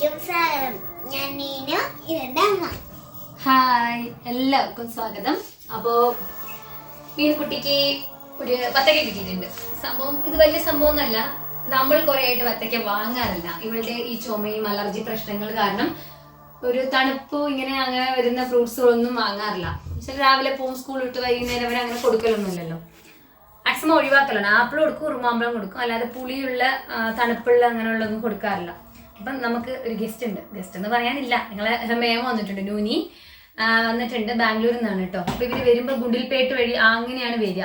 സ്വാഗതം ഞാൻ ഹായ് എല്ലാവർക്കും സ്വാഗതം. അപ്പോ മീൻകുട്ടിക്ക് ഒരു വത്തക്ക കിട്ടിയിട്ടുണ്ട്. സംഭവം ഇത് വലിയ സംഭവം ഒന്നല്ല നമ്മൾ കുറെ ആയിട്ട് വത്തക്ക വാങ്ങാറില്ല. ഇവളുടെ ഈ ചുമയും അലർജി പ്രശ്നങ്ങൾ കാരണം ഒരു തണുപ്പ് ഇങ്ങനെ അങ്ങനെ വരുന്ന ഫ്രൂട്ട്സുകളൊന്നും വാങ്ങാറില്ല. പക്ഷെ രാവിലെ പോകും സ്കൂൾ വിട്ട് വൈകുന്നേരം വരെ അങ്ങനെ കൊടുക്കലൊന്നുമില്ലല്ലോ. മാക്സിമം ഒഴിവാക്കലാണ്. ആപ്പിൾ കൊടുക്കും ഉറുമാമ്പഴം കൊടുക്കും. അല്ലാതെ പുളിയുള്ള തണുപ്പുള്ള അങ്ങനെയുള്ളതൊന്നും കൊടുക്കാറില്ല. അപ്പം നമുക്ക് ഒരു ഗസ്റ്റ് ഉണ്ട്. ഗസ്റ്റ് എന്ന് പറയാനില്ല. നിങ്ങളെ മേമ വന്നിട്ടുണ്ട് നൂനി. വന്നിട്ടുണ്ട് ബാംഗ്ലൂരിൽ നിന്നാണ് കേട്ടോ. അപ്പൊ ഇവർ വരുമ്പോൾ ഗുണ്ടിൽപേട്ട് വഴി അങ്ങനെയാണ് വരിക.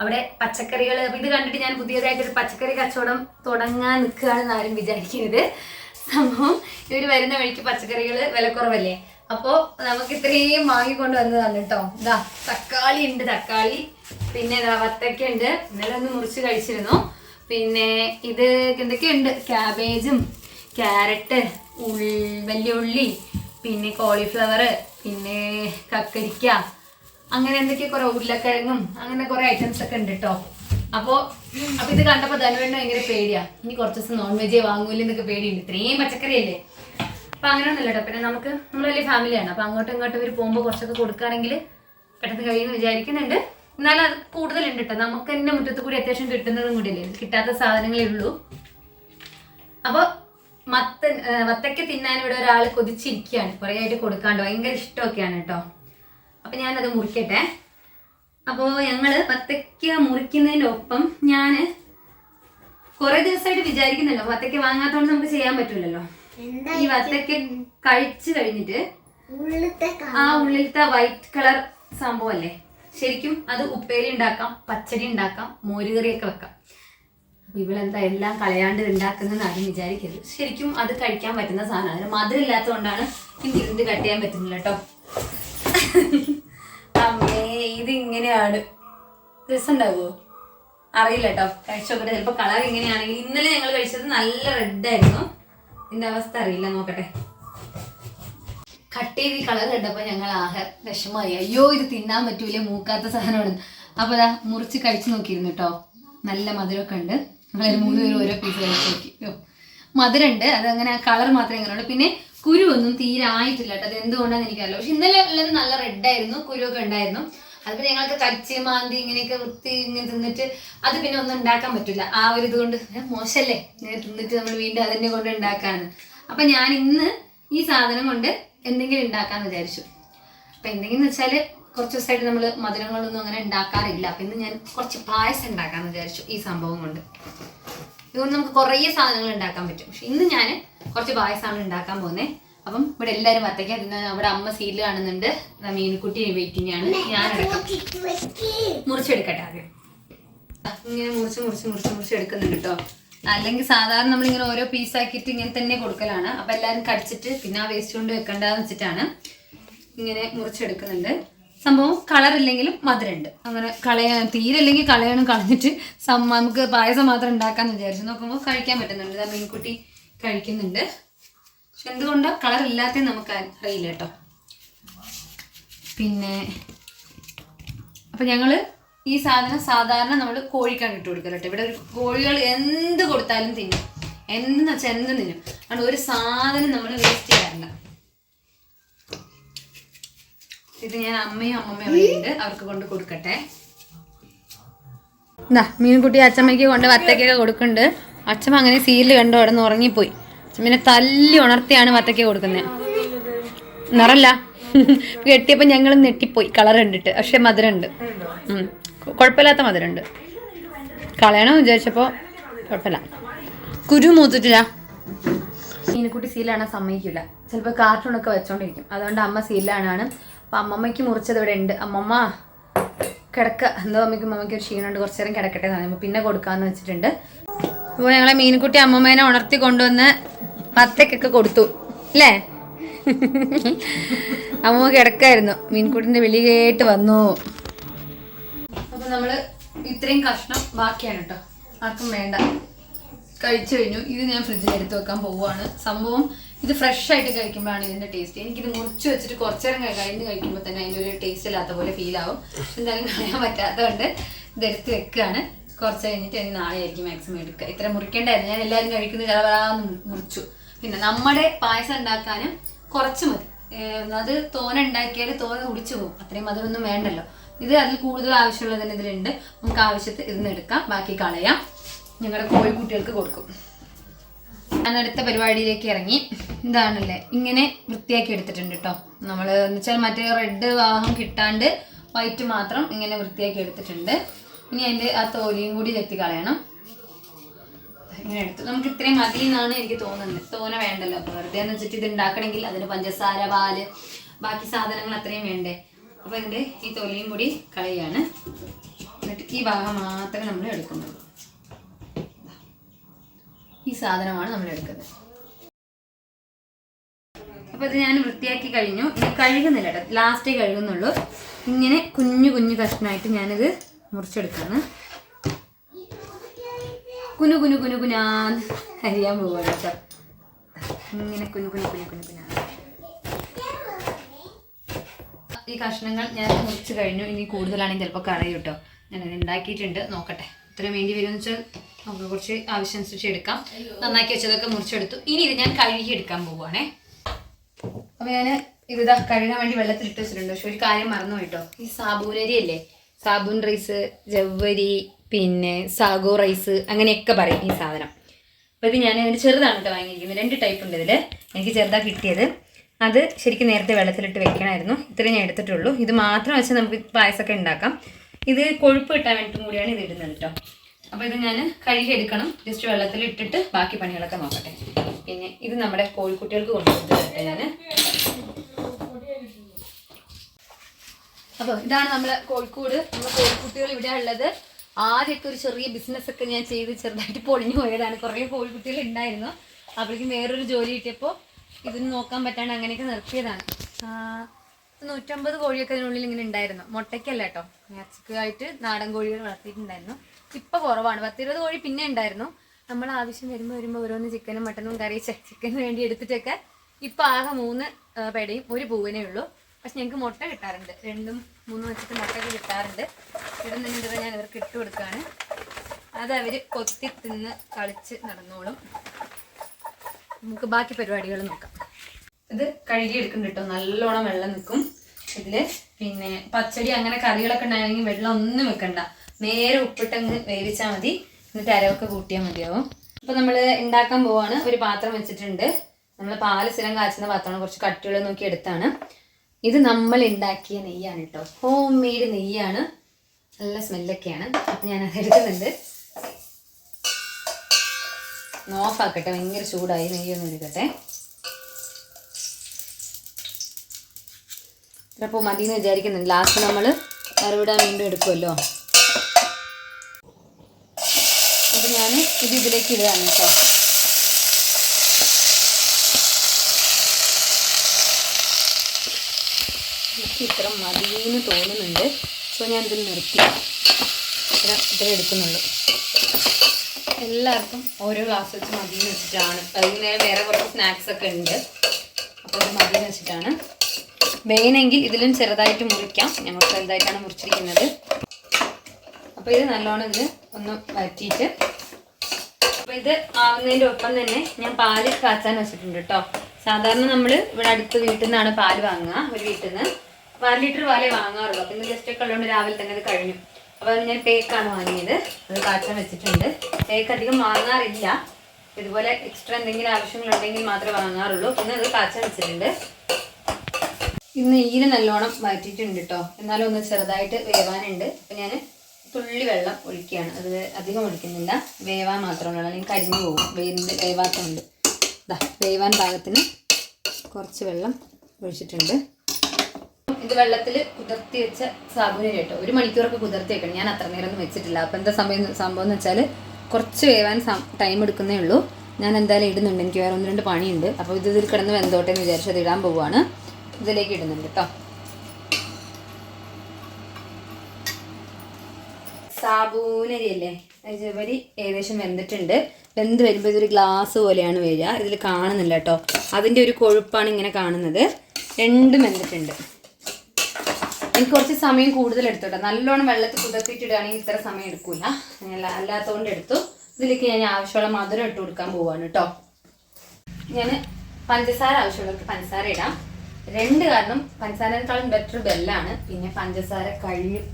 അവിടെ പച്ചക്കറികൾ അപ്പൊ ഇത് കണ്ടിട്ട് ഞാൻ പുതിയതായിട്ട് ഒരു പച്ചക്കറി കച്ചവടം തുടങ്ങാൻ നിൽക്കുകയാണെന്ന് ആരും വിചാരിക്കരുത്. സംഭവം ഇവർ വരുന്ന വഴിക്ക് പച്ചക്കറികൾ വിലക്കുറവല്ലേ? അപ്പോ നമുക്ക് ഇത്രയും വാങ്ങിക്കൊണ്ട് വന്നതാണ് കേട്ടോ. ഇതാ തക്കാളി ഉണ്ട് തക്കാളി. പിന്നെ ഇതാ വത്തക്ക ഉണ്ട്. ഇന്നലെ ഒന്ന് മുറിച്ച് കഴിച്ചിരുന്നു. പിന്നെ ഇത് എന്തൊക്കെയുണ്ട്? ക്യാബേജും ക്യാരറ്റ് ഉൾ വലിയ ഉള്ളി പിന്നെ കോളിഫ്ലവർ പിന്നെ കക്കരിക്ക അങ്ങനെ എന്തൊക്കെ കുറെ ഉരുളക്കിഴങ്ങും അങ്ങനെ കുറെ ഐറ്റംസ് ഒക്കെ ഉണ്ട് കേട്ടോ അപ്പോ അപ്പൊ ഇത് കണ്ടപ്പോ ധനുവേണ്ണ ഭയങ്കര പേടിയാ. ഇനി കുറച്ച് ദിവസം നോൺ വെജേ വാങ്ങൂല എന്നൊക്കെ പേടിയുണ്ട്. ഇത്രയും പച്ചക്കറി അല്ലേ അപ്പൊ അങ്ങനെയൊന്നുമില്ല കേട്ടോ പിന്നെ നമുക്ക് നമ്മൾ വലിയ ഫാമിലിയാണ് അപ്പൊ അങ്ങോട്ടും ഇങ്ങോട്ടും ഇവർ പോകുമ്പോൾ കുറച്ചൊക്കെ കൊടുക്കുകയാണെങ്കിൽ പെട്ടെന്ന് കഴിയുമെന്ന് വിചാരിക്കുന്നുണ്ട്. എന്നാലും അത് കൂടുതലുണ്ട് കേട്ടോ നമുക്ക് തന്നെ മുറ്റത്ത് കൂടി അത്യാവശ്യം കിട്ടുന്നതും കൂടിയല്ലേ കിട്ടാത്ത സാധനങ്ങളേ ഉള്ളൂ. അപ്പൊ മത്ത വത്തക്ക തിന്നാൻ ഇവിടെ ഒരാൾ കൊതിച്ചിരിക്കുകയാണ്. കുറേ ആയിട്ട് കൊടുക്കാണ്ട്. ഭയങ്കര ഇഷ്ടമൊക്കെയാണ് കേട്ടോ. അപ്പം ഞാനത് മുറിക്കട്ടെ. അപ്പോൾ ഞങ്ങൾ വത്തക്ക മുറിക്കുന്നതിന്റെ ഒപ്പം ഞാൻ കുറെ ദിവസമായിട്ട് വിചാരിക്കുന്നല്ലോ വത്തക്ക വാങ്ങാത്തോണ്ട് നമുക്ക് ചെയ്യാൻ പറ്റൂലല്ലോ. എന്താ ഈ വത്തക്ക കഴിച്ചു കഴിഞ്ഞിട്ട് ആ ഉള്ളിലത്തെ വൈറ്റ് കളർ സംഭവം അല്ലേ? ശരിക്കും അത് ഉപ്പേരി ഉണ്ടാക്കാം പച്ചടി ഉണ്ടാക്കാം മോരുകറിയൊക്കെ വെക്കാം. ഇവളെന്താ എല്ലാം കളയാണ്ട് ഉണ്ടാക്കുന്നതെന്ന് ആരും വിചാരിക്കരുത്. ശരിക്കും അത് കഴിക്കാൻ പറ്റുന്ന സാധനമാണ്. മധുരം ഇല്ലാത്തതുകൊണ്ടാണ് എനിക്ക് ഇതിന്റെ കട്ട് ചെയ്യാൻ പറ്റുന്നില്ല കേട്ടോ അമ്മേ ഇത് ഇങ്ങനെയാണ് രസമുണ്ടാവുമോ അറിയില്ല കേട്ടോ കഴിച്ചോക്കട്ടെ ചിലപ്പോൾ കളർ ഇങ്ങനെയാണെങ്കിൽ ഇന്നലെ ഞങ്ങൾ കഴിച്ചത് നല്ല റെഡ് ആയിരുന്നു. ഇതിന്റെ അവസ്ഥ അറിയില്ല നോക്കട്ടെ. കട്ട് ചെയ്ത് ഈ കളർ കണ്ടപ്പോൾ ഞങ്ങൾ ആഹ് വിഷമായി അയ്യോ ഇത് തിന്നാൻ പറ്റൂല? മൂക്കാത്ത സാധനമാണ്. അപ്പോൾ അതാ മുറിച്ച് കഴിച്ചു നോക്കിയിരുന്നു കേട്ടോ നല്ല മധുരമൊക്കെ ഉണ്ട്. ഞങ്ങൾ മൂന്ന് പേരും ഓരോ പീസ് കഴിച്ചു മധുരമുണ്ട് അതങ്ങനെ കളർ മാത്രമേ ഇങ്ങനെയുള്ളൂ പിന്നെ കുരു ഒന്നും തീരെ ആയിട്ടില്ല കേട്ടോ. അത് എന്തുകൊണ്ടാന്ന് എനിക്കറിയില്ല. പക്ഷെ ഇന്നലെ ഉള്ളത് നല്ല റെഡായിരുന്നു കുരുവൊക്കെ ഉണ്ടായിരുന്നു. അത് പിന്നെ ഞങ്ങൾക്ക് കച്ചി മാന്തി ഇങ്ങനെയൊക്കെ വൃത്തി ഇങ്ങനെ തിന്നിട്ട് അത് പിന്നെ ഒന്നും ഉണ്ടാക്കാൻ പറ്റില്ല. ആ ഒരു ഇതുകൊണ്ട് മോശമല്ലേ ഇങ്ങനെ തിന്നിട്ട് നമ്മൾ വീണ്ടും അതിനെ കൊണ്ട് ഉണ്ടാക്കാന്ന്. അപ്പൊ ഞാൻ ഇന്ന് ഈ സാധനം കൊണ്ട് എന്തെങ്കിലും ഉണ്ടാക്കാന്ന് വിചാരിച്ചു. അപ്പൊ എന്തെങ്കിലും വെച്ചാൽ കുറച്ച് ദിവസമായിട്ട് നമ്മൾ മധുരങ്ങളൊന്നും അങ്ങനെ ഉണ്ടാക്കാറില്ല. അപ്പം ഇന്ന് ഞാൻ കുറച്ച് പായസം ഉണ്ടാക്കാമെന്ന് വിചാരിച്ചു ഈ സംഭവം കൊണ്ട്. ഇതുകൊണ്ട് നമുക്ക് കുറേ സാധനങ്ങൾ ഉണ്ടാക്കാൻ പറ്റും. പക്ഷെ ഇന്ന് ഞാൻ കുറച്ച് പായസമാണ് ഉണ്ടാക്കാൻ പോകുന്നത് അപ്പം ഇവിടെ എല്ലാവരും വത്തയ്ക്ക തിന്ന അവിടെ അമ്മ സീൽ കാണുന്നുണ്ട്. മീൻകുട്ടി വെയിറ്റിംഗ് ആണ് ഞാൻ മുറിച്ചെടുക്കട്ടെ ആദ്യം. ഇങ്ങനെ മുറിച്ച് മുറിച്ച് മുറിച്ച് മുറിച്ച് എടുക്കുന്നുണ്ട് കേട്ടോ അല്ലെങ്കിൽ സാധാരണ നമ്മളിങ്ങനെ ഓരോ പീസാക്കിയിട്ട് ഇങ്ങനെ തന്നെ കൊടുക്കലാണ്. അപ്പൊ എല്ലാവരും കടിച്ചിട്ട് പിന്നെ ആ വേസ്റ്റ് കൊണ്ട് വെക്കണ്ടെന്ന് വെച്ചിട്ടാണ് ഇങ്ങനെ മുറിച്ചെടുക്കുന്നുണ്ട്. സംഭവം കളർ ഇല്ലെങ്കിലും മധുരമുണ്ട്. അങ്ങനെ കളയാ തീരല്ലെങ്കിൽ കളയണം കളഞ്ഞിട്ട് നമുക്ക് പായസം മാത്രം ഉണ്ടാക്കാന്ന് വിചാരിച്ചു. നോക്കുമ്പോൾ കഴിക്കാൻ പറ്റുന്നുണ്ട്. ഇതാ മീൻകുട്ടി കഴിക്കുന്നുണ്ട്. പക്ഷെ എന്തുകൊണ്ടോ കളർ ഇല്ലാത്ത നമുക്ക് അറിയില്ല കേട്ടോ. പിന്നെ അപ്പൊ ഞങ്ങൾ ഈ സാധനം സാധാരണ നമ്മൾ കോഴിക്കാണ് ഇട്ട് കൊടുക്കുക ഇവിടെ ഒരു കോഴികൾ എന്ത് കൊടുത്താലും തിന്നും. എന്തെന്ന് വെച്ചാൽ എന്ത് തിന്നും. അതുകൊണ്ട് ഒരു സാധനം നമ്മൾ വേസ്റ്റ് ചെയ്യാറില്ല. ഇത് ഞാൻ അമ്മയും അമ്മമ്മയും അവർക്ക് കൊണ്ട് കൊടുക്കട്ടെ. മീൻകുട്ടി അച്ചമ്മയ്ക്ക് കൊണ്ട് വത്തക്കൊക്കെ കൊടുക്കുന്നുണ്ട്. അച്ഛമ്മ അങ്ങനെ സീരിയൽ കണ്ടു അവിടെ നിന്ന് ഉറങ്ങിപ്പോയി. അച്ഛമ്മനെ തല്ലി ഉണർത്തിയാണ് വത്തക്ക കൊടുക്കുന്നത് നിറല്ല. കെട്ടിയപ്പോൾ ഞങ്ങൾ നെട്ടിപ്പോയി കളർ കണ്ടിട്ട്. പക്ഷെ മധുരമുണ്ട്. കുഴപ്പമില്ലാത്ത മധുരമുണ്ട്. കളയണോ വിചാരിച്ചപ്പോൾ കുഴപ്പമില്ല. കുരു മൂത്തിട്ടില്ല. മീനുക്കുട്ടി സീലാണ് സമ്മതിക്കില്ല. ചിലപ്പോൾ കാർട്ടൂണൊക്കെ വെച്ചോണ്ടിരിക്കും. അതുകൊണ്ട് അമ്മ സീലാണ് അപ്പം അമ്മമ്മയ്ക്ക് മുറിച്ചത് ഇവിടെ ഉണ്ട്. അമ്മമ്മ കിടക്ക. എന്തോ അമ്മയ്ക്കും അമ്മയ്ക്ക് ഒരു ക്ഷീണമുണ്ട്. കുറച്ച് നേരം കിടക്കട്ടെ എന്ന് പിന്നെ കൊടുക്കാമെന്ന് വെച്ചിട്ടുണ്ട്. അപ്പോൾ ഞങ്ങളെ മീൻകുട്ടി അമ്മമ്മേനെ ഉണർത്തി കൊണ്ടുവന്ന് പത്തക്കൊക്കെ കൊടുത്തു. അല്ലേ? അമ്മ കിടക്കായിരുന്നു. മീൻകുട്ടിന്റെ വിളി കേട്ട് വന്നു. അപ്പോൾ നമ്മൾ ഇത്രയും കഷ്ണം ബാക്കിയാണ് കേട്ടോ. ആർക്കും വേണ്ട. കഴിച്ചു കഴിഞ്ഞു. ഇത് ഞാൻ ഫ്രിഡ്ജിൽ എടുത്ത് വെക്കാൻ പോവുകയാണ്. സംഭവം ഇത് ഫ്രഷ് ആയിട്ട് കഴിക്കുമ്പോഴാണ് ഇതിന്റെ ടേസ്റ്റ് എനിക്കിത് മുറിച്ച് വെച്ചിട്ട് കുറച്ചു നേരം കഴി- കഴിഞ്ഞ് കഴിക്കുമ്പോൾ തന്നെ അതിന്റെ ഒരു ടേസ്റ്റ് ഇല്ലാത്ത പോലെ ഫീൽ ആവും. എന്തായാലും കളയാൻ പറ്റാത്തതുകൊണ്ട് ഇത് എടുത്ത് വെക്കുകയാണ്. കുറച്ച് കഴിഞ്ഞിട്ട് ഇനി നാളെ ആയിരിക്കും മാക്സിമം എടുക്കുക. ഇത്ര മുറിക്കേണ്ടായിരുന്നു. ഞാൻ എല്ലാവരും കഴിക്കുന്നത് ചളവറാന്ന് മുറിച്ചു. പിന്നെ നമ്മുടെ പായസം ഉണ്ടാക്കാനും കുറച്ച് മതി. അത് തോന ഉണ്ടാക്കിയാൽ തോന കുടിച്ചു പോകും. അത്രയും മധുരമൊന്നും വേണ്ടല്ലോ. ഇത് അതിൽ കൂടുതൽ ആവശ്യമുള്ളതിന് ഇതിലുണ്ട്. നമുക്ക് ആവശ്യത്തിൽ ഇതിന്ന് എടുക്കാം. ബാക്കി കളയാം. ഞങ്ങളുടെ കോഴിക്കുട്ടികൾക്ക് കൊടുക്കും. ഞാൻ അടുത്ത പരിപാടിയിലേക്ക് ഇറങ്ങി. ഇതാണല്ലേ? ഇങ്ങനെ വൃത്തിയാക്കി എടുത്തിട്ടുണ്ട് കേട്ടോ നമ്മൾ എന്ന് വെച്ചാൽ മറ്റേ റെഡ് വാഹം കിട്ടാണ്ട് വൈറ്റ് മാത്രം ഇങ്ങനെ വൃത്തിയാക്കി എടുത്തിട്ടുണ്ട്. ഇനി അതിന്റെ ആ തോലിയും കൂടി ചെത്തി കളയണം. ഇങ്ങനെ എടുത്തു. നമുക്ക് ഇത്രയും മതി എന്നാണ് എനിക്ക് തോന്നുന്നത്. തോന വേണ്ടല്ലോ. അപ്പോൾ വെറുതെ എന്ന് വെച്ചിട്ട് ഇത് ഉണ്ടാക്കണമെങ്കിൽ അതിന് പഞ്ചസാര പാൽ ബാക്കി സാധനങ്ങൾ അത്രയും വേണ്ടേ? അപ്പോൾ ഇതിന്റെ ഈ തൊലിയും കൂടി കളയാണ്. എന്നിട്ട് ഈ ഭാഗം മാത്രമേ നമ്മൾ എടുക്കുന്നുള്ളൂ. ഈ സാധനമാണ് നമ്മൾ എടുക്കുന്നത്. അപ്പോൾ ഇത് ഞാൻ വൃത്തിയാക്കി കഴിഞ്ഞു. ഇനി കഴുകുന്നില്ല കേട്ടോ. ലാസ്റ്റേ കഴുകുന്നുള്ളൂ. ഇങ്ങനെ കുഞ്ഞു കുഞ്ഞു കഷ്ണമായിട്ട് ഞാനിത് മുറിച്ചെടുക്കാണ്. കുനു കുനു കുനു കുനാന്ന് അരിയാൻ പോവാണ് കേട്ടോ. ഇങ്ങനെ കുനു കുനു കുനു കുനു കുനാ. ഈ കഷ്ണങ്ങൾ ഞാൻ മുറിച്ച് കഴിഞ്ഞു. ഇനി കൂടുതലാണെങ്കിൽ ചിലപ്പോൾ കളയൂട്ടോ ഞാനത് ഉണ്ടാക്കിയിട്ടുണ്ട്. നോക്കട്ടെ. ഇത്രയും വേണ്ടി വരുമെന്ന് വെച്ചാൽ നമുക്ക് കുറച്ച് ആവശ്യമനുസരിച്ച് എടുക്കാം. നന്നാക്കി വെച്ചതൊക്കെ മുറിച്ചെടുത്തു. ഇനി ഇത് ഞാൻ കഴുകി എടുക്കാൻ പോവുകയാണേ അപ്പോൾ ഞാൻ ഇതാ കഴുകാൻ വേണ്ടി വെള്ളത്തിൽ ഇട്ട് വെച്ചിട്ടുണ്ട്. പക്ഷെ ഒരു കാര്യം മറന്നു കേട്ടോ ഈ സാബൂനരി അല്ലേ സാബൂൻ റൈസ് ജവ്വരി പിന്നെ സാഗോ റൈസ് അങ്ങനെയൊക്കെ പറയും ഈ സാധനം. അപ്പോൾ ഇത് ഞാൻ ഇതിന് ചെറുതാണ് കേട്ടോ വാങ്ങിയിരിക്കുന്നത്. രണ്ട് ടൈപ്പ് ഉണ്ട് ഇതിൽ എനിക്ക് ചെറുതാ കിട്ടിയത്. അത് ശരിക്കും നേരത്തെ വെള്ളത്തിലിട്ട് വെക്കണമായിരുന്നു. ഇത്രയും ഞാൻ എടുത്തിട്ടുള്ളൂ. ഇത് മാത്രം വെച്ച് നമുക്ക് പായസമൊക്കെ ഉണ്ടാക്കാം. ഇത് കൊഴുപ്പ് കിട്ടാൻ വേണ്ടിയിട്ടും കൂടിയാണ് ഇത് ഇടുന്നത് കേട്ടോ അപ്പോൾ ഇത് ഞാൻ കഴുകി എടുക്കണം. ജസ്റ്റ് വെള്ളത്തിൽ ഇട്ടിട്ട് ബാക്കി പണികളൊക്കെ നോക്കട്ടെ. പിന്നെ ഇത് നമ്മുടെ കോഴിക്കുട്ടികൾക്ക് കൊണ്ടുവന്നിട്ട് ഞാൻ അപ്പോൾ ഇതാണ് നമ്മളെ കോഴിക്കോട്. നമ്മുടെ കോഴിക്കുട്ടികൾ ഇവിടെ ഉള്ളത്. ആദ്യമൊക്കെ ഒരു ചെറിയ ബിസിനസ് ഒക്കെ ഞാൻ ചെയ്ത് ചെറുതായിട്ട് പൊളിഞ്ഞു പോയതാണ്. കുറേ കോഴിക്കുട്ടികൾ ഉണ്ടായിരുന്നു. അപ്പോഴേക്കും വേറൊരു ജോലി കിട്ടിയപ്പോൾ ഇതിന് നോക്കാൻ പറ്റാണ്ട് അങ്ങനെയൊക്കെ നിർത്തിയതാണ്. നൂറ്റമ്പത് കോഴിയൊക്കെ അതിനുള്ളിൽ ഇങ്ങനെ ഉണ്ടായിരുന്നു. മുട്ടയ്ക്കല്ല കേട്ടോ ഇറച്ചിക്കായിട്ട് നാടൻ കോഴികൾ വളർത്തിയിട്ടുണ്ടായിരുന്നു. ഇപ്പം കുറവാണ്. പത്തിരുപത് കോഴി പിന്നെ ഉണ്ടായിരുന്നു. നമ്മൾ ആവശ്യം വരുമ്പോൾ വരുമ്പോൾ ഓരോന്ന് ചിക്കനും മട്ടനും കറി ചിക്കന് വേണ്ടി എടുത്തിട്ടൊക്കെ ഇപ്പം ആകെ മൂന്ന് പേടയും ഒരു പൂവിനേ ഉള്ളൂ. പക്ഷെ ഞങ്ങൾക്ക് മുട്ട കിട്ടാറുണ്ട്. രണ്ടും മൂന്നും വെച്ചിട്ട് മുട്ടയൊക്കെ കിട്ടാറുണ്ട്. ഇടുന്നുണ്ട് ഞാൻ ഇവർക്ക് ഇട്ട് കൊടുക്കുകയാണ് അത് അവർ കൊത്തി തിന്ന് കളിച്ച് നടന്നോളും. നമുക്ക് ബാക്കി പരിപാടികൾ നോക്കാം. ഇത് കഴുകി എടുക്കും കേട്ടോ നല്ലോണം വെള്ളം നിൽക്കും ഇതിൽ പിന്നെ പച്ചടി അങ്ങനെ കറികളൊക്കെ ഉണ്ടായിരുന്നെങ്കിൽ വെള്ളം ഒന്നും വെക്കണ്ട. നേരെ ഉപ്പിട്ടങ്ങ് വേവിച്ചാൽ മതി. എന്നിട്ട് അരവൊക്കെ കൂട്ടിയാൽ മതിയാവും. അപ്പൊ നമ്മൾ ഉണ്ടാക്കാൻ പോവാണ്. ഒരു പാത്രം വെച്ചിട്ടുണ്ട്. നമ്മൾ പാൽ സ്ഥിരം കാച്ചുന്ന പാത്രമാണ്. കുറച്ച് കട്ടിയുള്ള നോക്കി എടുത്താണ്. ഇത് നമ്മൾ ഉണ്ടാക്കിയ നെയ്യാണ് കേട്ടോ ഹോം മെയ്ഡ് നെയ്യാണ്. നല്ല സ്മെല്ലൊക്കെയാണ്. അപ്പം ഞാൻ അത് എടുക്കുന്നുണ്ട് ഓഫ് ആക്കട്ടെ. ഭയങ്കര ചൂടായി. നെയ്യൊന്നും എടുക്കട്ടെ. ചിലപ്പോൾ മതി എന്ന് വിചാരിക്കുന്നുണ്ട്. ലാസ്റ്റ് നമ്മൾ വറവിടാൻ വീണ്ടും എടുക്കുമല്ലോ അപ്പം ഞാൻ ഇത് ഇതിലേക്ക് ഇടുകയാണ് കേട്ടോ. എനിക്ക് ഇത്ര മതിയെന്ന് തോന്നുന്നുണ്ട്. സോ ഞാൻ ഇതിൽ നിർത്തി. ഇത്ര എടുക്കുന്നുള്ളൂ. എല്ലാവർക്കും ഓരോ ഗ്ലാസ് വെച്ച് മതിയെന്ന് വെച്ചിട്ടാണ്. വൈകുന്നേരം വേറെ കുറച്ച് സ്നാക്സ് ഒക്കെ ഉണ്ട്. അപ്പോൾ മതി മതിയെന്ന് വെച്ചിട്ടാണ്. വേണമെങ്കിൽ ഇതിലും ചെറുതായിട്ട് മുറിക്കാം. ഞങ്ങൾ ചെറുതായിട്ടാണ് മുറിച്ചിരിക്കുന്നത്. അപ്പോൾ ഇത് നല്ലോണം ഇതിൽ ഒന്ന് വറ്റിയിട്ട് അപ്പോൾ ഇത് ആവുന്നതിന്റെ ഒപ്പം തന്നെ ഞാൻ പാൽ കാച്ചാൻ വെച്ചിട്ടുണ്ട് കേട്ടോ സാധാരണ നമ്മൾ ഇവിടെ അടുത്ത് വീട്ടിൽ നിന്നാണ് പാൽ വാങ്ങുക ഒരു വീട്ടിൽ നിന്ന്. അപ്പോൾ അര ലിറ്റർ പാലേ വാങ്ങാറുള്ളൂ. അപ്പം ഇന്ന് ജസ്റ്റ് ഒക്കെ ഉള്ളതുകൊണ്ട് രാവിലെ തന്നെ അത് കഴിഞ്ഞു. അപ്പോൾ ഞാൻ തേക്കാണ് വാങ്ങിയത്. അത് കാച്ചാൻ വെച്ചിട്ടുണ്ട്. തേക്ക് അധികം വാങ്ങാറില്ല. ഇതുപോലെ എക്സ്ട്രാ എന്തെങ്കിലും ആവശ്യങ്ങളുണ്ടെങ്കിൽ മാത്രമേ വാങ്ങാറുള്ളൂ. പിന്നെ അത് കാച്ചാൻ വെച്ചിട്ടുണ്ട്. ഇന്ന് ഈര് നല്ലോണം വഴറ്റിയിട്ടുണ്ട് കേട്ടോ എന്നാലും ഒന്ന് ചെറുതായിട്ട് വേവാനുണ്ട്. അപ്പം ഞാൻ തുള്ളി വെള്ളം ഒഴിക്കുകയാണ്. അത് അധികം ഒഴിക്കുന്നില്ല. വേവാൻ മാത്രമാണ് അല്ലെങ്കിൽ കരിഞ്ഞു പോകും. വേവിന്റെ വേവാത്തതുണ്ട് ഇതാ വേവാൻ പാകത്തിന് കുറച്ച് വെള്ളം ഒഴിച്ചിട്ടുണ്ട്. ഇത് വെള്ളത്തിൽ കുതിർത്തി വെച്ച സാബുന കേട്ടോ. ഒരു മണിക്കൂറൊക്കെ കുതിർത്തി വെക്കണം. ഞാൻ അത്ര നേരം ഒന്നും വെച്ചിട്ടില്ല. അപ്പം എന്താ സമയം സംഭവം എന്ന് വെച്ചാൽ കുറച്ച് വേവാൻ ടൈം എടുക്കുന്നേ ഉള്ളൂ. ഞാൻ എന്തായാലും ഇടുന്നുണ്ട്. എനിക്ക് വേറെ ഒന്ന് രണ്ട് പണിയുണ്ട്. അപ്പോൾ ഇത് ഇതിൽ കിടന്ന് വെന്തോട്ടെ എന്ന് വിചാരിച്ചത് ഇടാൻ പോവുകയാണ് ഇതിലേക്ക് ഇടുന്നുണ്ട് കേട്ടോ സാബൂനരി അല്ലേ ജവരി ഏകദേശം വെന്തിട്ടുണ്ട്. വെന്ത് വരുമ്പോൾ ഇതൊരു ഗ്ലാസ് പോലെയാണ് വരിക. ഇതിൽ കാണുന്നില്ല കേട്ടോ അതിന്റെ ഒരു കൊഴുപ്പാണ് ഇങ്ങനെ കാണുന്നത്. രണ്ടും വെന്തിട്ടുണ്ട്. എനിക്ക് കുറച്ച് സമയം കൂടുതൽ എടുത്തു കേട്ടോ നല്ലോണം വെള്ളത്തിൽ കുതിർത്തിട്ടിടുകയാണെങ്കിൽ ഇത്ര സമയം എടുക്കൂല. ഞാൻ അല്ലാത്തതുകൊണ്ട് എടുത്തു. ഇതിലേക്ക് ഞാൻ ആവശ്യമുള്ള മധുരം ഇട്ട് കൊടുക്കാൻ പോവാണ് കേട്ടോ ഞാൻ പഞ്ചസാര ആവശ്യമുള്ളവർക്ക് പഞ്ചസാര ഇടാം. രണ്ട് കാരണം പഞ്ചസാരേക്കാളും ബെറ്റർ ബെല്ലാണ് പിന്നെ പഞ്ചസാര കഴിയും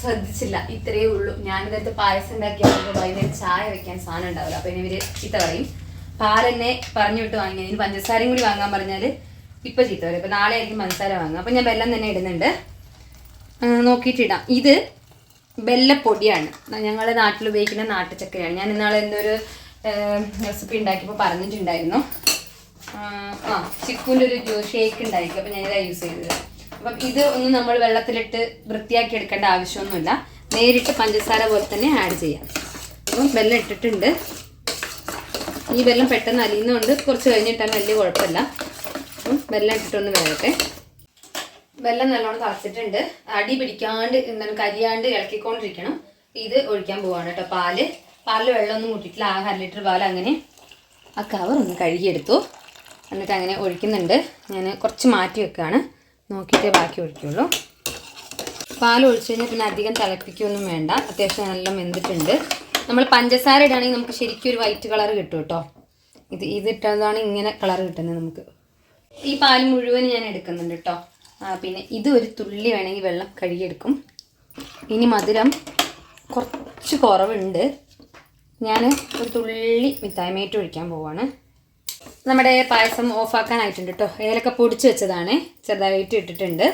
ശ്രദ്ധിച്ചില്ല. ഇത്രയേ ഉള്ളൂ. ഞാനിതെടുത്ത് പായസം ഉണ്ടാക്കിയാൽ വൈകുന്നേരം ചായ വെക്കാൻ സാധനം ഉണ്ടാവില്ല. അപ്പൊ ഇനി ഇവർ ചീത്ത പറയും. പാലെന്നെ പറഞ്ഞു വിട്ട് വാങ്ങി ഇനി പഞ്ചസാരയും കൂടി വാങ്ങാൻ പറഞ്ഞാൽ ഇപ്പൊ ചീത്ത പറയും. ഇപ്പൊ നാളെ ആയിരിക്കും പഞ്ചസാര വാങ്ങുക. അപ്പൊ ഞാൻ ബെല്ലം തന്നെ ഇടുന്നുണ്ട്. നോക്കിയിട്ടിടാം ഇത് ബെല്ലപ്പൊടിയാണ്. ഞങ്ങളുടെ നാട്ടിൽ ഉപയോഗിക്കുന്ന നാട്ടുചക്കരയാണ്. ഞാൻ ഇന്നാളെ എന്തൊരു റെസിപ്പി ഉണ്ടാക്കിയപ്പോൾ പറഞ്ഞിട്ടുണ്ടായിരുന്നു. ആ, ചിക്കുന്റെ ഒരു ജ്യൂസ് ഷേക്ക് ഉണ്ടായിരിക്കും. അപ്പം ഞാനിതാ യൂസ് ചെയ്തത്. അപ്പം ഇത് ഒന്നും നമ്മൾ വെള്ളത്തിലിട്ട് വൃത്തിയാക്കി എടുക്കേണ്ട ആവശ്യമൊന്നുമില്ല. നേരിട്ട് പഞ്ചസാര പോലെ തന്നെ ആഡ് ചെയ്യാം. അപ്പം വെള്ളം ഇട്ടിട്ടുണ്ട്. ഈ വെള്ളം പെട്ടെന്ന് അലിയുന്നതുകൊണ്ട് കുറച്ച് കഴിഞ്ഞിട്ടാണ് വലിയ കുഴപ്പമില്ല. അപ്പം വെള്ളം ഇട്ടിട്ടൊന്ന് വേകട്ടെ വെള്ളം നല്ലോണം തളച്ചിട്ടുണ്ട്. അടി പിടിക്കാണ്ട് എന്താണ് കരിയാണ്ട് ഇളക്കിക്കൊണ്ടിരിക്കണം. ഇത് ഒഴിക്കാൻ പോവാണ് കേട്ടോ. പാൽ. പാലിൽ വെള്ളമൊന്നും കൂട്ടിയിട്ടില്ല. ആ അര ലിറ്റർ പാൽ അങ്ങനെ ആ കവർ ഒന്ന് കഴുകിയെടുത്തു. എന്നിട്ട് അങ്ങനെ ഒഴിക്കുന്നുണ്ട്. ഞാൻ കുറച്ച് മാറ്റി വെക്കുകയാണ്. നോക്കിയിട്ടേ ബാക്കി ഒഴിക്കുള്ളൂ. പാൽ ഒഴിച്ച് കഴിഞ്ഞാൽ പിന്നെ അധികം തിളപ്പിക്കുകയൊന്നും വേണ്ട. അത്യാവശ്യം നല്ല വെന്തിട്ടുണ്ട്. നമ്മൾ പഞ്ചസാര ഇടുകയാണെങ്കിൽ നമുക്ക് ശരിക്കും ഒരു വൈറ്റ് കളർ കിട്ടും കേട്ടോ. ഇത് ഇതിട്ടതാണ് ഇങ്ങനെ കളർ കിട്ടുന്നത് നമുക്ക്. ഈ പാൽ മുഴുവൻ ഞാൻ എടുക്കുന്നുണ്ട് കേട്ടോ. പിന്നെ ഇത് ഒരു തുള്ളി വേണമെങ്കിൽ വെള്ളം കഴുകിയെടുക്കും. ഇനി മധുരം കുറച്ച് കുറവുണ്ട്. ഞാൻ ഒരു തുള്ളി മിഠായിമേറ്റ് ഒഴിക്കാൻ പോവാണ്. നമ്മുടെ പായസം ഓഫാക്കാനായിട്ടുണ്ട് കേട്ടോ ഏലക്ക പൊടിച്ച് വെച്ചതാണ്. ചെറുതായിട്ട് ഇട്ടിട്ടുണ്ട്.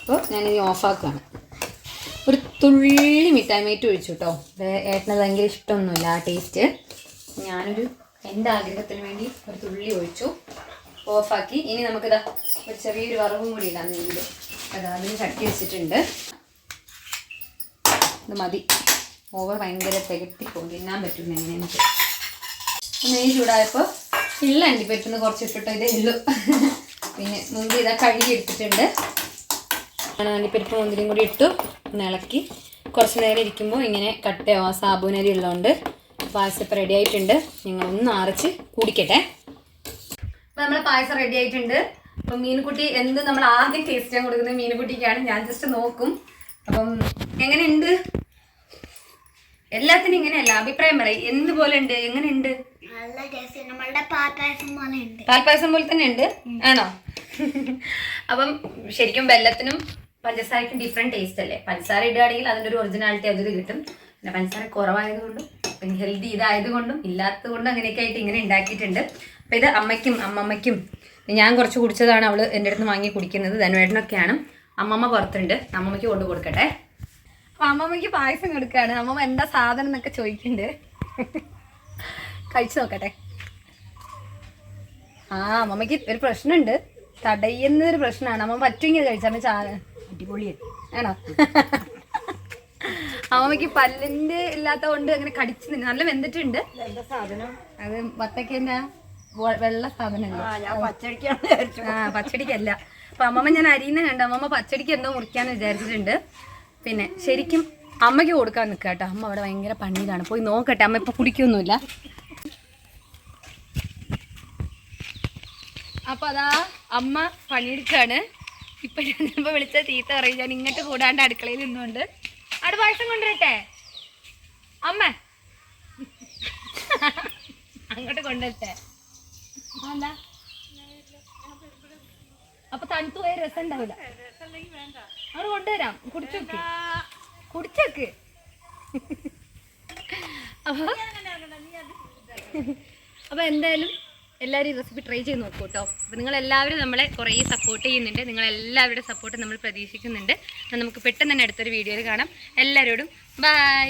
അപ്പോൾ ഞാനിനി ഓഫാക്കുകയാണ് ഒരു തുള്ളി മിഠായിമേറ്റ് ഒഴിച്ചു കേട്ടോ ഏട്ടന് ഭയങ്കര ഇഷ്ടമൊന്നുമില്ല ആ ടേസ്റ്റ് ഞാനൊരു എന്റെ ആഗ്രഹത്തിന് വേണ്ടി ഒരു തുള്ളി ഒഴിച്ചു. ഓഫാക്കി. ഇനി നമുക്കിതാ ഒരു ചെറിയൊരു വറവും കൂടി ഇടാം. നെയ്യിൽ അതാ അതിന് ചട്ടി വെച്ചിട്ടുണ്ട്. ഇത് മതി. ഓവർ ഭയങ്കര തികട്ടിപ്പോകും. തിന്നാൻ പറ്റും എങ്ങനെയാണെന്ന് നെയ്യ് ചൂടായപ്പോൾ ഇല്ല അണ്ടിപ്പറ്റുന്ന കുറച്ച് ഇട്ടിട്ടോ ഇതേ ഉള്ളൂ. പിന്നെ മുന്തി ഇതാ കഴുകി എടുത്തിട്ടുണ്ട്. അണ്ടിപ്പരിപ്പ് മുന്തിരിയും കൂടി ഇട്ടു ഇളക്കി. കുറച്ച് നേരം ഇരിക്കുമ്പോൾ ഇങ്ങനെ കട്ടയാവും സാബുനരി ഉള്ളതുകൊണ്ട് പായസം റെഡി ആയിട്ടുണ്ട്. ഒന്ന് അരച്ച് കുടിക്കട്ടെ. അപ്പൊ നമ്മളെ പായസം റെഡി ആയിട്ടുണ്ട്. അപ്പം മീൻകുട്ടി എന്ത് നമ്മൾ ആദ്യം ടേസ്റ്റ് ചെയ്യാൻ കൊടുക്കുന്നത് മീൻകുട്ടിക്കാണ് ഞാൻ ജസ്റ്റ് നോക്കും. അപ്പം എങ്ങനെയുണ്ട്? എല്ലാത്തിനും ഇങ്ങനെയല്ല അഭിപ്രായം പറയും. എന്ത് പോലെ ഉണ്ട്? എങ്ങനെയുണ്ട്? നല്ല ടേസ്റ്റ് നമ്മളുടെ പാപ്പായസം പോലെ ഉണ്ട്. പാൽപ്പായസം പോലെ തന്നെ ഉണ്ട്. ആണോ? അപ്പം ശരിക്കും വെല്ലത്തിനും പഞ്ചസാരയ്ക്കും ഡിഫറെന്റ് ടേസ്റ്റ് അല്ലേ? പഞ്ചസാര ഇടുകയാണെങ്കിൽ അതിന്റെ ഒരു ഒറിജിനാലിറ്റി അതിൽ കിട്ടും. പിന്നെ പഞ്ചസാര കുറവായതുകൊണ്ടും പിന്നെ ഹെൽത്തി ഇതായതുകൊണ്ടും ഇല്ലാത്തത് കൊണ്ടും അങ്ങനെയൊക്കെ ആയിട്ട് ഇങ്ങനെ ഉണ്ടാക്കിയിട്ടുണ്ട്. അപ്പം ഇത് അമ്മയ്ക്കും അമ്മമ്മയ്ക്കും ഞാൻ കുറച്ച് കുടിച്ചതാണ് അവൾ എന്റെ അടുത്ത് വാങ്ങി കുടിക്കുന്നത്. ധനുവേട്ടനൊക്കെയാണ്. അമ്മമ്മ പുറത്തുണ്ട്. അമ്മമ്മയ്ക്ക് കൊണ്ടു കൊടുക്കട്ടെ. അപ്പം അമ്മമ്മയ്ക്ക് പായസം കൊടുക്കുകയാണ്. അമ്മമ്മ എന്താ സാധനം എന്നൊക്കെ ചോദിക്കുന്നുണ്ട്. കഴിച്ചു നോക്കട്ടെ. ആ അമ്മമ്മക്ക് ഒരു പ്രശ്നമുണ്ട്. തടയുന്നൊരു പ്രശ്നമാണ്. അമ്മ പറ്റുമെങ്കിൽ കഴിച്ചാൽ ചാ അടിപൊളിയാണ് ആണോ? അമ്മമ്മക്ക് പല്ലിന്റെ ഇല്ലാത്ത കൊണ്ട് അങ്ങനെ കടിച്ചു നിന്ന് നല്ല വെന്തിട്ടുണ്ട്. അത് വത്തക്കേന്റെ വെള്ള സാധനം ആ പച്ചടിക്കല്ല. അപ്പൊ അമ്മമ്മ ഞാൻ അരിയുന്ന കണ്ട അമ്മമ്മ പച്ചടിക്ക് എന്തോ മുറിക്കാന്ന് വിചാരിച്ചിട്ടുണ്ട്. പിന്നെ ശരിക്കും അമ്മയ്ക്ക് കൊടുക്കാൻ നിൽക്കുക കേട്ടോ അമ്മ അവിടെ ഭയങ്കര പണിയിലാണ്. പോയി നോക്കട്ടെ. അമ്മ ഇപ്പൊ കുടിക്കൊന്നുമില്ല. അപ്പൊ അതാ അമ്മ പണിയെടുക്കാണ്. ഇപ്പൊ ഇപ്പൊ വിളിച്ച ചീത്ത പറയും ഞാൻ ഇങ്ങോട്ട് കൂടാണ്ട് അടുക്കളയിൽ നിന്നുകൊണ്ട് അവിടെ പായസം കൊണ്ടുവരട്ടെ? അമ്മ. അങ്ങോട്ട് കൊണ്ടുവരട്ടെ. അപ്പൊ തണുത്തു പോയ രസം ഉണ്ടാവില്ല. അവിടെ കൊണ്ടുവരാം. കുടിച്ചോക്ക് കുടിച്ചോക്ക് അപ്പൊ അപ്പൊ എന്തായാലും എല്ലാവരും ഈ റെസിപ്പി ട്രൈ ചെയ്ത് നോക്കൂ കേട്ടോ അപ്പോൾ നിങ്ങളെല്ലാവരും നമ്മളെ കുറേ സപ്പോർട്ട് ചെയ്യുന്നുണ്ട്. നിങ്ങളെല്ലാവരുടെ സപ്പോർട്ട് നമ്മൾ പ്രതീക്ഷിക്കുന്നുണ്ട്. നമുക്ക് പെട്ടെന്ന് തന്നെ അടുത്തൊരു വീഡിയോയിൽ കാണാം. എല്ലാവരോടും ബൈ